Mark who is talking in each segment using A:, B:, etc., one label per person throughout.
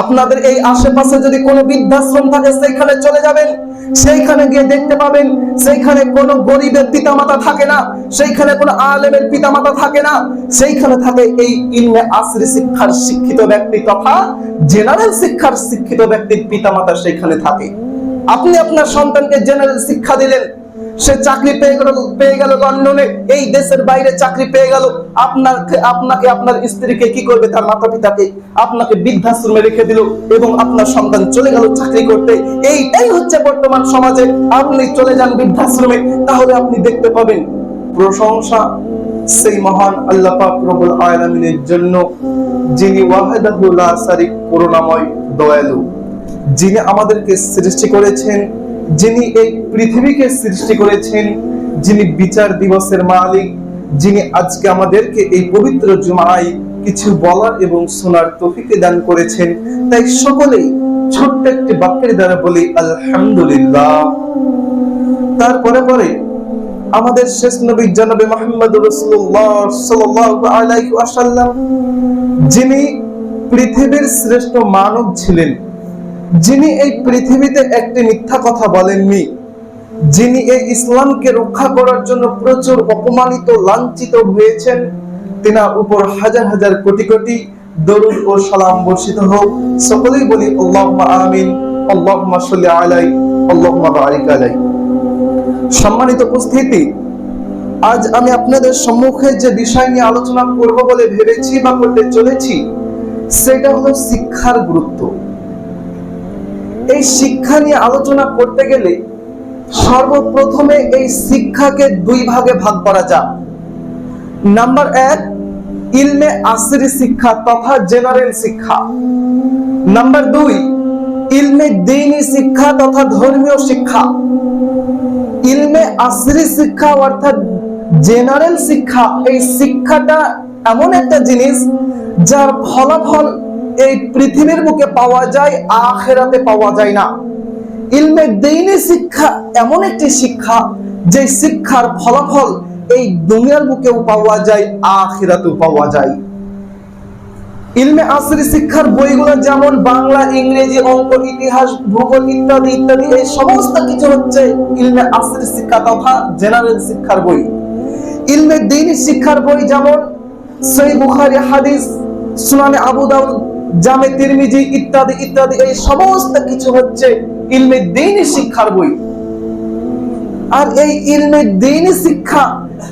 A: আপনাদের এই আশেপাশে যদি কোনো বৃদ্ধাশ্রম থাকে, সেইখানে চলে যাবেন। সেইখানে গিয়ে দেখতে পাবেন, সেইখানে কোনো গরিবের পিতামাতা থাকে না, সেইখানে কোনো আলেমের পিতামাতা থাকে না। সেইখানে থাকে এই ইলমে আসরি শিক্ষার শিক্ষিত ব্যক্তি তথা জেনারেল শিক্ষার শিক্ষিত ব্যক্তির পিতামাতা সেইখানে থাকে। আপনি আপনার সন্তানকে জেনারেল শিক্ষা দিলেন সে চাকরি পেয়ে গেল পেয়ে গেল লন্ডনে, এই দেশের বাইরে চাকরি পেয়ে গেল। আপনাকে আপনাকে, আপনার স্ত্রীকে কি করবে? তার মাতা পিতাকে আপনাকে বৃদ্ধাশ্রমে রেখে দিল এবং আপনার সন্তান চলে গেল চাকরি করতে। এইটাই হচ্ছে বর্তমান সমাজে। আপনি চলে যান বৃদ্ধাশ্রমে, তাহলে আপনি দেখতে পাবেন প্রশংসা সেই মহান আল্লাহ পাক রব্বুল আলামিনের জন্য, যিনি ওয়াহদাহু লা শারিক, করুণাময়, দয়ালু। যিনি আমাদেরকে সৃষ্টি করেছেন যিনি এই পৃথিবীকে সৃষ্টি করেছেন, যিনি বিচার দিবসের মালিক, যিনি আজকে আমাদেরকে এই পবিত্র জুমায় কিছু বলার এবং শোনার তৌফিকে দান করেছেন, তাই সকলেই ছোট্ট একটি বাক্যের দ্বারা বলি, আলহামদুলিল্লাহ। তারপরে পরে আমাদের শেষ নবী জনাবে মোহাম্মদ রাসূলুল্লাহ সাল্লাল্লাহু আলাইহি ওয়াসাল্লাম, যিনি পৃথিবীর শ্রেষ্ঠ মানব ছিলেন। যিনি এই পৃথিবীতে একটি মিথ্যা কথা বলেননি, যিনি এই ইসলামকে রক্ষা করার জন্য প্রচুর অপমানিত, লাঞ্ছিত হয়েছেন, তিনার উপর হাজার হাজার কোটি কোটি দরুদ ও সালাম বর্ষিত হোক। সকলেই বলি, আল্লাহুম্মা আমিন, আল্লাহুম্মা সাল্লি আলাই আল্লাহুম্মা বারিক আলাই সম্মানিত উপস্থিতি, আজ আমি আপনাদের সম্মুখে যে বিষয় নিয়ে আলোচনা করব বলে ভেবেছি বা করতে চলেছি, সেটা হলো শিক্ষার গুরুত্ব। এই শিক্ষা নিয়ে আলোচনা করতে গেলে সর্বপ্রথমে এই শিক্ষাকে দুই ভাগে ভাগ করা যাক। নাম্বার এক, ইলমে আসরি শিক্ষা তথা জেনারেল শিক্ষা। নাম্বার দুই, ইলমে দিনী শিক্ষা তথা ধর্মীয় শিক্ষা। ইলমে আসরি শিক্ষা অর্থাৎ জেনারেল শিক্ষা, এই শিক্ষাটা এমন একটা জিনিস যার ফলাফল এই পৃথিবীর বুকে পাওয়া যায়, আখেরাতে পাওয়া যায় না। ইলমে দিনী শিক্ষা এমন একটি শিক্ষা যে শিক্ষার ফলাফল এই দুনিয়ার বুকেও পাওয়া যায়, আখিরাতেও পাওয়া যায়। ইলমে আসরি শিক্ষার বইগুলো যেমন বাংলা, ইংরেজি, অঙ্ক, ইতিহাস, ভূগোল ইত্যাদি ইত্যাদি, এই সমস্ত কিছু হচ্ছে ইলমে আসরি শিক্ষা তথা জেনারেল শিক্ষার বই। ইলমে দিনী শিক্ষার বই যেমন, সই বুখারি হাদিস, সুনানে আবু দাউদ জামে তিরমিজি ইত্যাদি ইত্যাদি এই সমস্ত কিছু হচ্ছে ইলমে দিনী শিক্ষার বই আর এই ইলমে দিনী শিক্ষা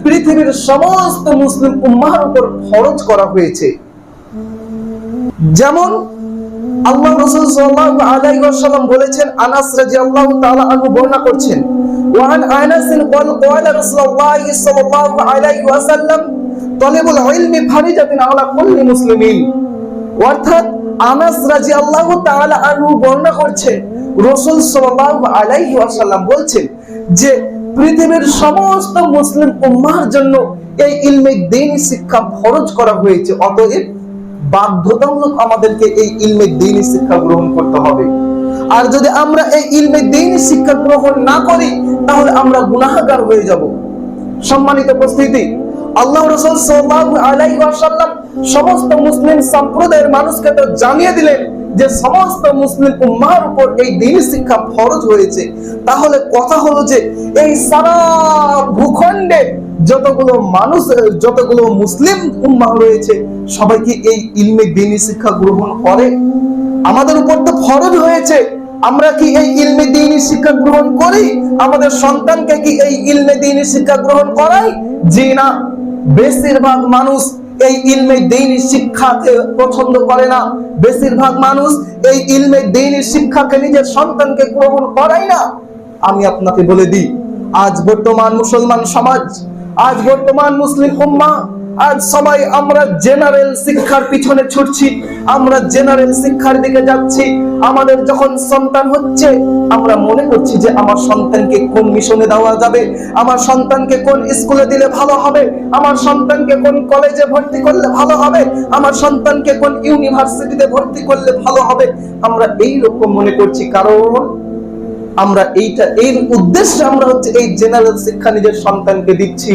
A: পৃথিবীর সমস্ত মুসলিম উম্মাহর উপর ফরজ করা হয়েছে যেমন আল্লাহ রাসূল সাল্লাল্লাহু আলাইহি ওয়াসাল্লাম বলেছেন আনাস রাদিয়াল্লাহু তাআলা আনহু বর্ণনা করছেন ওয়ান আনাস قال قال رسول الله صلى الله عليه وسلم طلب العلم فريضة على كل مسلمين অর্থাৎ আনাস রাদিয়াল্লাহু তাআলা আনহু বর্ণনা করছেন রাসূল সাল্লাল্লাহু আলাইহি ওয়াসাল্লাম বলছেন যে পৃথিবীর সমস্ত মুসলিম উম্মাহর জন্য এই ইলমে দ্বীন শিক্ষা ফরজ করা হয়েছে। অতএব বাধ্যতামূলক আমাদেরকে এই ইলমে দ্বীনি শিক্ষা গ্রহণ করতে হবে। আর যদি আমরা এই ইলমে দ্বীনি শিক্ষা গ্রহণ না করি, তাহলে আমরা গুনাহগার হয়ে যাব। সম্মানিত উপস্থিতি, আল্লাহ রাসূল সাল্লাল্লাহু আলাইহি ওয়াসাল্লাম সমস্ত মুসলিম সম্প্রদায়ের মানুষকে তো জানিয়ে দিলেন যে সমস্ত মুসলিম উম্মাহর উপর এই দ্বীনি শিক্ষা ফরজ হয়েছে। তাহলে কথা হলো যে এই সারা ভূখণ্ডে যতগুলো মানুষ, যতগুলো মুসলিম উম্মাহ রয়েছে, সবাই কি এই ইলমে দিনী শিক্ষা গ্রহণ করে? আমাদের উপর তো ফরজ হয়েছে। আমরা কি এই ইলমে দিনী শিক্ষা গ্রহণ করি? আমাদের সন্তানকে কি এই ইলমে দিনী শিক্ষা গ্রহণ করাই? জি না। বেশিরভাগ মানুষ এই ইলমে দিন শিক্ষাকে পছন্দ করে না। বেশিরভাগ মানুষ এই ইলমে দিন শিক্ষাকে নিজের সন্তানকে গ্রহণ করাই না। আমি আপনাকে বলে দিই, আজ বর্তমান মুসলমান সমাজ, আজ বর্তমান মুসলিম উম্মা আজ সবাই আমরা জেনারেল শিক্ষার পিছনে ছুটছি, আমরা জেনারেল শিক্ষার দিকে যাচ্ছি। আমাদের যখন সন্তান হচ্ছে, আমরা মনে করছি যে আমার সন্তানকে কোন মিশনে দেওয়া যাবে? আমার সন্তানকে কোন স্কুলে দিলে ভালো হবে? আমার সন্তানকে কোন কলেজে ভর্তি করলে ভালো হবে? আমার সন্তানকে কোন ইউনিভার্সিটিতে ভর্তি করলে ভালো হবে? আমরা এই রকম মনে করছি, কারণ আমরা এইটা, এর উদ্দেশ্যে আমরা হচ্ছে এই জেনারেল শিক্ষা নিজের সন্তানকে দিচ্ছি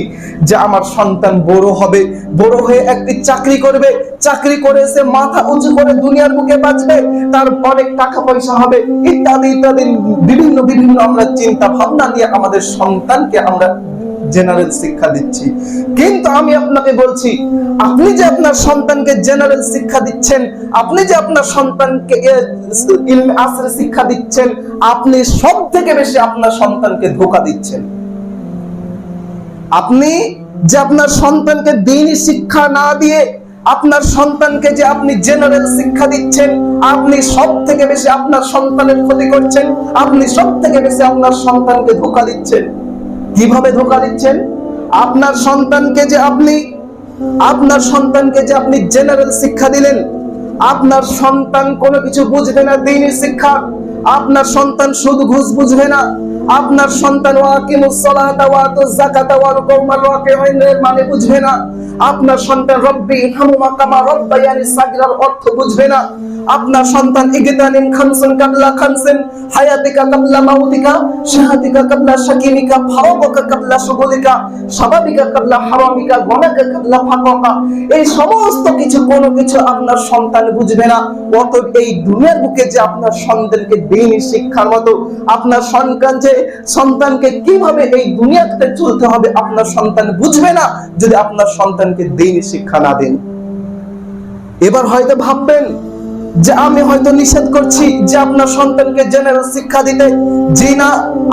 A: যে আমার সন্তান বড় হবে, বড় হয়ে একটি চাকরি করবে, চাকরি করে সে মাথা উঁচু করে দুনিয়ার মুখে বাঁচবে, তার অনেক টাকা পয়সা হবে, ইত্যাদি ইত্যাদি, বিভিন্ন বিভিন্ন আমরা চিন্তা ভাবনা নিয়ে আমাদের সন্তানকে আমরা জেনারেল শিক্ষা দিচ্ছি। কিন্তু আমি আপনাকে বলছি, আপনি যে আপনার সন্তানকে জেনারেল শিক্ষা দিচ্ছেন, আপনি যে আপনার সন্তানকে ইলমে, আসরে শিক্ষা দিচ্ছেন, আপনি সব থেকে বেশি আপনার সন্তানকে ধোকা দিচ্ছেন। আপনি যে আপনার সন্তানকে দিনই শিক্ষা না দিয়ে আপনার সন্তানকে যে আপনি জেনারেল শিক্ষা দিচ্ছেন, আপনি সব থেকে বেশি আপনার সন্তানের ক্ষতি করছেন, আপনি সব থেকে বেশি আপনার সন্তানকে ধোকা দিচ্ছেন। কীভাবে ধোকা দিচ্ছেন? আপনার সন্তানকে যে আপনি, আপনার সন্তানকে যে আপনি জেনারেল শিক্ষা দিলেন, আপনার সন্তান কোনো কিছু বুঝবে না, দিনই শিক্ষা। আপনার সন্তান শুধু ঘুষ বুঝবে না। আপনার সন্তান মানে বুঝবে না। আপনার সন্তান রব্বি হামুমা কামা রব্বায়ানি অর্থ বুঝবে না। আপনার সন্তান ইগতানিম খামসুন কাবলা খামসিন হায়াতিকা কাবলা মাউতিকা, শাহাতিকা কাবলা শাকিনিকা ফাওয়াকা কাবলা সুগুলিকা স্বাভাবিকা কাবলা হারামিকা, গনাকা কাবলা ফাকাকা। এই সমস্ত কিছু, কোনো কিছু আপনার সন্তান বুঝবে না। অতএব এই দুনিয়ার বুকে যে আপনার সন্তানকে দিনই শিক্ষার মতো, আপনার সন্তান যে সন্তানকে কীভাবে এই দুনিয়াতে চলতে হবে, আপনার সন্তান বুঝবে না, যদি আপনার সন্তানকে দিনই শিক্ষা না দেন। এবার হয়তো ভাববেন যে আমি হয়তো নিষেধ করছি যে আপনার সন্তানকে জেনারেল শিক্ষা দিতে। জি না,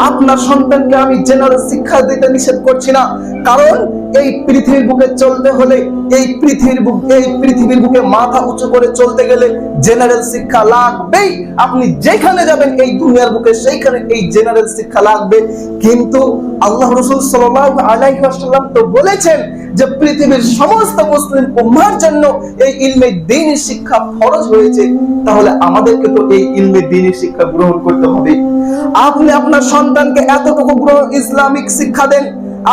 A: আপনার সন্তানকে আমি জেনারেল শিক্ষা দিতে নিষেধ করছি না। কারণ এই পৃথিবীর বুকে চলতে হলে, এই পৃথিবীর এই পৃথিবীর বুকে মাথা উঁচু করে চলতে গেলে জেনারেল শিক্ষা লাগবেই। আপনি যেখানে যাবেন, এই দুনিয়ার বুকে সেইখানে এই জেনারেল শিক্ষা লাগবে। কিন্তু আল্লাহ রসুল সাল্লাল্লাহু আলাইহি ওয়াসাল্লাম তো বলেছেন যে পৃথিবীর সমস্ত মুসলিম উম্মার জন্য এই ইলমে দ্বীনি শিক্ষা ফরজ হয়েছে। তাহলে আমাদেরকে তো এই ইলমে দ্বীনি শিক্ষা গ্রহণ করতে হবে। আপনি আপনার সন্তানকে এতটুকু গ্রহণ ইসলামিক শিক্ষা দেন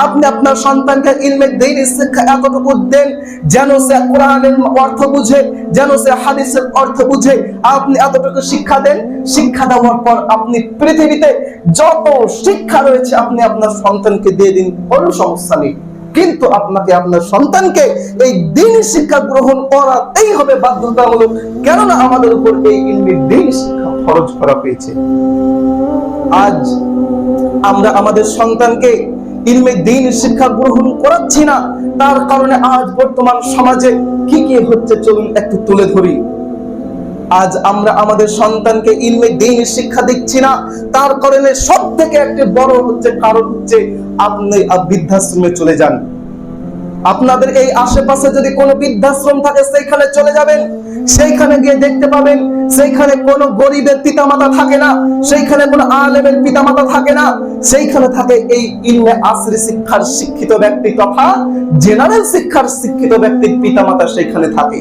A: আপনি আপনার সন্তানকে ইলমে দ্বীনি শিক্ষা এতটুকু দেন যেন সে কোরআনের অর্থ বুঝে, যেন সে হাদিসের অর্থ বুঝে। আপনি এতটুকু শিক্ষা দেন, শিক্ষা দেওয়ার পর আপনি পৃথিবীতে যত শিক্ষা রয়েছে, আপনি আপনার সন্তানকে দিয়ে দিন, কোনো সমস্যা নেই। কিন্তু আপনাকে আপনার সন্তানকে এই দিন শিক্ষা গ্রহণ করাতেই হবে বাধ্যতামূলক। কেননা আমাদের উপর এই ইলমি দিন শিক্ষা খরচ করা হয়েছে। আজ আমরা আমাদের সন্তানকে ইলমে দিন শিক্ষা গ্রহণ করাচ্ছি না। তার কারণে আজ বর্তমান সমাজে কি কি হচ্ছে চলুন একটু তুলে ধরি। আজ আমরা আমাদের সন্তানকে ইলমে দিন শিক্ষা দিচ্ছি না। তার কারণে সব থেকে একটি বড় হচ্ছে কারণ হচ্ছে আপনি বৃদ্ধাশ্রমে চলে যান। আপনাদের এই আশেপাশে যদি কোনো বৃদ্ধাশ্রম থাকে, সেইখানে চলে যাবেন। সেইখানে গিয়ে দেখতে পাবেন সেইখানে কোনো গরিবের পিতামাতা থাকে না, সেইখানে কোনো আলেমের পিতামাতা থাকে না, সেইখানে থাকে এই ইলমে আসরি শিক্ষার শিক্ষিত ব্যক্তি তথা জেনারেল শিক্ষার শিক্ষিত ব্যক্তির পিতামাতা সেইখানে থাকে।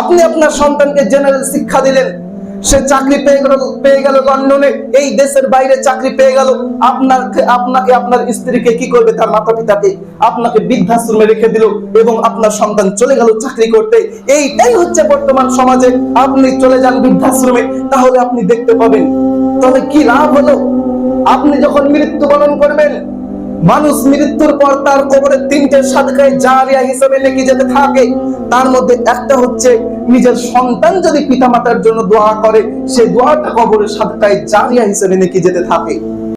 A: আপনি আপনার সন্তানকে জেনারেল শিক্ষা দিলেন সে চাকরি পেয়ে গেল পেয়ে গেল লন্ডনে, এই দেশের বাইরে চাকরি পেয়ে গেল। আপনাকে আপনাকে, আপনার স্ত্রীকে কি করবে তার মাতা পিতাকে আপনাকে বৃদ্ধাশ্রমে রেখে দিল এবং আপনার সন্তান চলে গেল চাকরি করতে। এইটাই হচ্ছে বর্তমান সমাজে। আপনি চলে যান বৃদ্ধাশ্রমে, তাহলে আপনি দেখতে পাবেন। তবে কি লাভ হলো? আপনি যখন মৃত্যুবরণ করবেন মানুষ মৃত্যুর পর তার কবরে তিনটে সাদকায় জারিয়া হিসেবে লেগে যেতে থাকে। তার মধ্যে একটা হচ্ছে, নিজের সন্তান যদি পিতামাতার জন্য দোয়া করে সেই দোয়াটা কবরের সাদকায় জারিয়া হিসেবে নেকি যেতে থাকে।